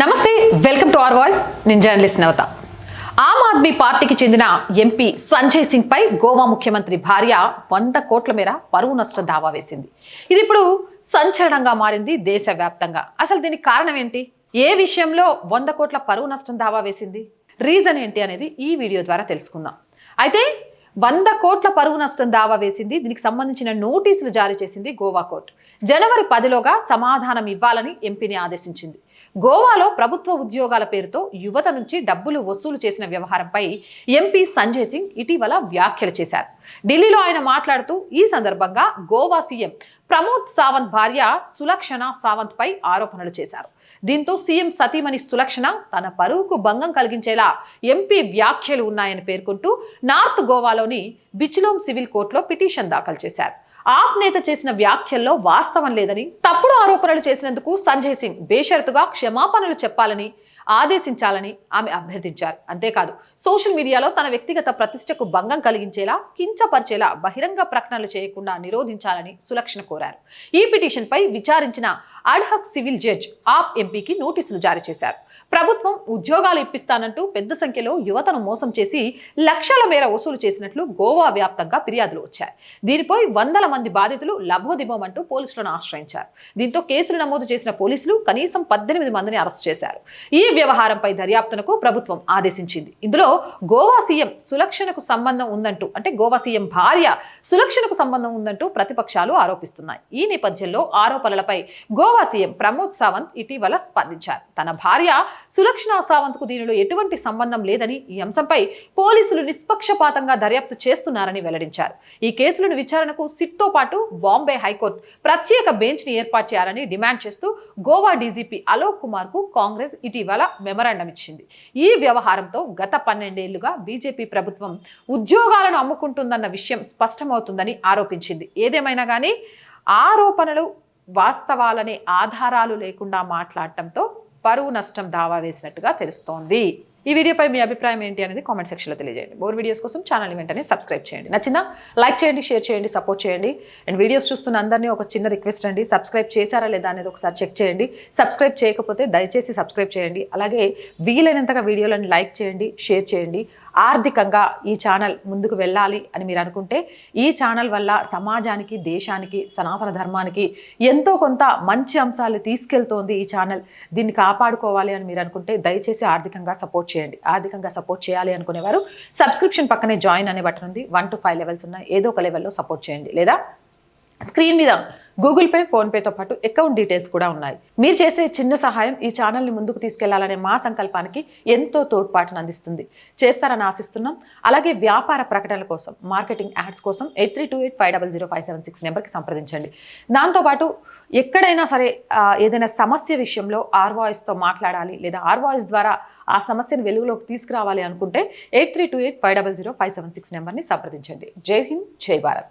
Namaste welcome to our voice. నేను journalist నవత. ఆమ్ ఆద్మీ పార్టీకి చెందిన ఎంపీ సంజయ్ సింగ్ పై గోవా ముఖ్యమంత్రి భార్య వంద కోట్ల మేర పరువు నష్టం దావా వేసింది. ఇది ఇప్పుడు సంచలనంగా మారింది దేశవ్యాప్తంగా. అసలు దీనికి కారణం ఏంటి? ఏ విషయంలో వంద కోట్ల పరువు నష్టం దావా వేసింది? రీజన్ ఏంటి అనేది ఈ వీడియో ద్వారా తెలుసుకుందాం. అయితే వంద కోట్ల పరువు నష్టం దావా వేసింది దీనికి సంబంధించిన నోటీసులు జారీ చేసింది గోవా కోర్టు. జనవరి పదిలోగా సమాధానం ఇవ్వాలని ఎంపీని ఆదేశించింది. గోవాలో ప్రభుత్వ ఉద్యోగాల పేరుతో యువత నుంచి డబ్బులు వసూలు చేసిన వ్యవహారంపై ఎంపీ సంజయ్ సింగ్ ఇటీవల వ్యాఖ్యలు చేశారు. ఢిల్లీలో ఆయన మాట్లాడుతూ ఈ సందర్భంగా గోవా సీఎం ప్రమోద్ సావంత్ భార్య సులక్షణ సావంత్ పై ఆరోపణలు చేశారు. దీంతో సీఎం సతీమణి సులక్షణ తన పరువుకు భంగం కలిగించేలా ఎంపీ వ్యాఖ్యలు ఉన్నాయని పేర్కొంటూ నార్త్ గోవాలోని బిచ్లోమ్ సివిల్ కోర్టులో పిటిషన్ దాఖలు చేశారు. ఆప్ నేత చేసిన వ్యాఖ్యల్లో వాస్తవం లేదని తప్పుడు ఆరోపణలు చేసినందుకు సంజయ్ సింగ్ బేషరతుగా క్షమాపణలు చెప్పాలని ఆదేశించాలని ఆమె అభ్యర్థించారు. అంతేకాదు సోషల్ మీడియాలో తన వ్యక్తిగత ప్రతిష్టకు భంగం కలిగించేలా కించపరిచేలా బహిరంగ ప్రకటనలు చేయకుండా నిరోధించాలని సులక్షణ కోరారు. ఈ పిటిషన్పై విచారించిన అడ్హక్ సివిల్ జడ్జ్ ఆప్ ఎంపీకి నోటీసులు జారీ చేశారు. ప్రభుత్వం ఉద్యోగాలు ఇప్పిస్తానంటూ పెద్ద సంఖ్యలో యువతను మోసం చేసి లక్షల మేర వసూలు చేసినట్లు గోవా వ్యాప్తంగా ఫిర్యాదులు వచ్చాయి. దీనిపై వందల మంది బాధితులు లభోదిబోమంటూ పోలీసులను ఆశ్రయించారు. దీంతో కేసులు నమోదు చేసిన పోలీసులు కనీసం పద్దెనిమిది మందిని అరెస్ట్ చేశారు. ఈ వ్యవహారంపై దర్యాప్తునకు ప్రభుత్వం ఆదేశించింది. ఇందులో గోవా సీఎం సులక్షణకు సంబంధం ఉందంటూ అంటే గోవా సీఎం భార్య సులక్షణకు సంబంధం ఉందంటూ ప్రతిపక్షాలు ఆరోపిస్తున్నాయి. ఈ నేపథ్యంలో ఆరోపణలపై గోవా సీఎం ప్రమోద్ సావంత్ ఇటీవల స్పందించారు. తన భార్య సులక్షణ సావంత్కు దీనిలో ఎటువంటి సంబంధం లేదని ఈ అంశంపై పోలీసులు నిష్పక్షపాతంగా దర్యాప్తు చేస్తున్నారని వెల్లడించారు. ఈ కేసులను విచారణకు సిట్తో పాటు బాంబే హైకోర్టు ప్రత్యేక బెంచ్ని ఏర్పాటు చేయాలని డిమాండ్ చేస్తూ గోవా డీజీపీ అలోక్ కుమార్కు కాంగ్రెస్ ఇటీవల మెమరాండం ఇచ్చింది. ఈ వ్యవహారంతో గత పన్నెండేళ్ళుగా బీజేపీ ప్రభుత్వం ఉద్యోగాలను అమ్ముకుంటుందన్న విషయం స్పష్టమవుతుందని ఆరోపించింది. ఏదేమైనా కానీ ఆరోపణలు వాస్తవాలనే ఆధారాలు లేకుండా మాట్లాడటంతో పరువు నష్టం దావా వేసినట్టుగా తెలుస్తోంది. ఈ వీడియోపై మీ అభిప్రాయం ఏంటి అనేది కామెంట్ సెక్షన్లో తెలియజేయండి. మోర్ వీడియోస్ కోసం ఛానల్ వెంటనే సబ్స్క్రైబ్ చేయండి. నచ్చిందా? లైక్ చేయండి షేర్ చేయండి సపోర్ట్ చేయండి. అండ్ వీడియోస్ చూస్తున్న అందరినీ ఒక చిన్న రిక్వెస్ట్ అండి. సబ్స్క్రైబ్ చేశారా లేదా అనేది ఒకసారి చెక్ చేయండి. సబ్స్క్రైబ్ చేయకపోతే దయచేసి సబ్స్క్రైబ్ చేయండి. అలాగే వీలైనంతగా వీడియోలను లైక్ చేయండి షేర్ చేయండి. ఆర్థికంగా ఈ ఛానల్ ముందుకు వెళ్ళాలి అని మీరు అనుకుంటే ఈ ఛానల్ వల్ల సమాజానికి దేశానికి సనాతన ధర్మానికి ఎంతో కొంత మంచి అంశాలు తీసుకెళ్తోంది ఈ ఛానల్. దీన్ని కాపాడుకోవాలి అని మీరు అనుకుంటే దయచేసి ఆర్థికంగా సపోర్ట్ చేయండి. ఆర్థికంగా సపోర్ట్ చేయాలి అనుకునేవారు సబ్స్క్రిప్షన్ పక్కనే జాయిన్ అనే బటన్ ఉంది. వన్ టు ఫైవ్ లెవెల్స్ ఉన్నాయి ఏదో ఒక లెవెల్లో సపోర్ట్ చేయండి. లేదా స్క్రీన్ మీద గూగుల్ పే ఫోన్పేతో పాటు అకౌంట్ డీటెయిల్స్ కూడా ఉన్నాయి. మీరు చేసే చిన్న సహాయం ఈ ఛానల్ని ముందుకు తీసుకెళ్ళాలనే మా సంకల్పానికి ఎంతో తోడ్పాటును అందిస్తుంది. చేస్తారని ఆశిస్తున్నాం. అలాగే వ్యాపార ప్రకటనల కోసం మార్కెటింగ్ యాడ్స్ కోసం eight three two eight five double zero five seven six నెంబర్కి సంప్రదించండి. దాంతోపాటు ఎక్కడైనా సరే ఏదైనా సమస్య విషయంలో ఆర్ వాయిస్తో మాట్లాడాలి లేదా ఆర్ వాయిస్ ద్వారా ఆ సమస్యను వెలుగులోకి తీసుకురావాలి అనుకుంటే eight three two eight five double zero five seven six నెంబర్ని సంప్రదించండి. జై హింద్ జై భారత్.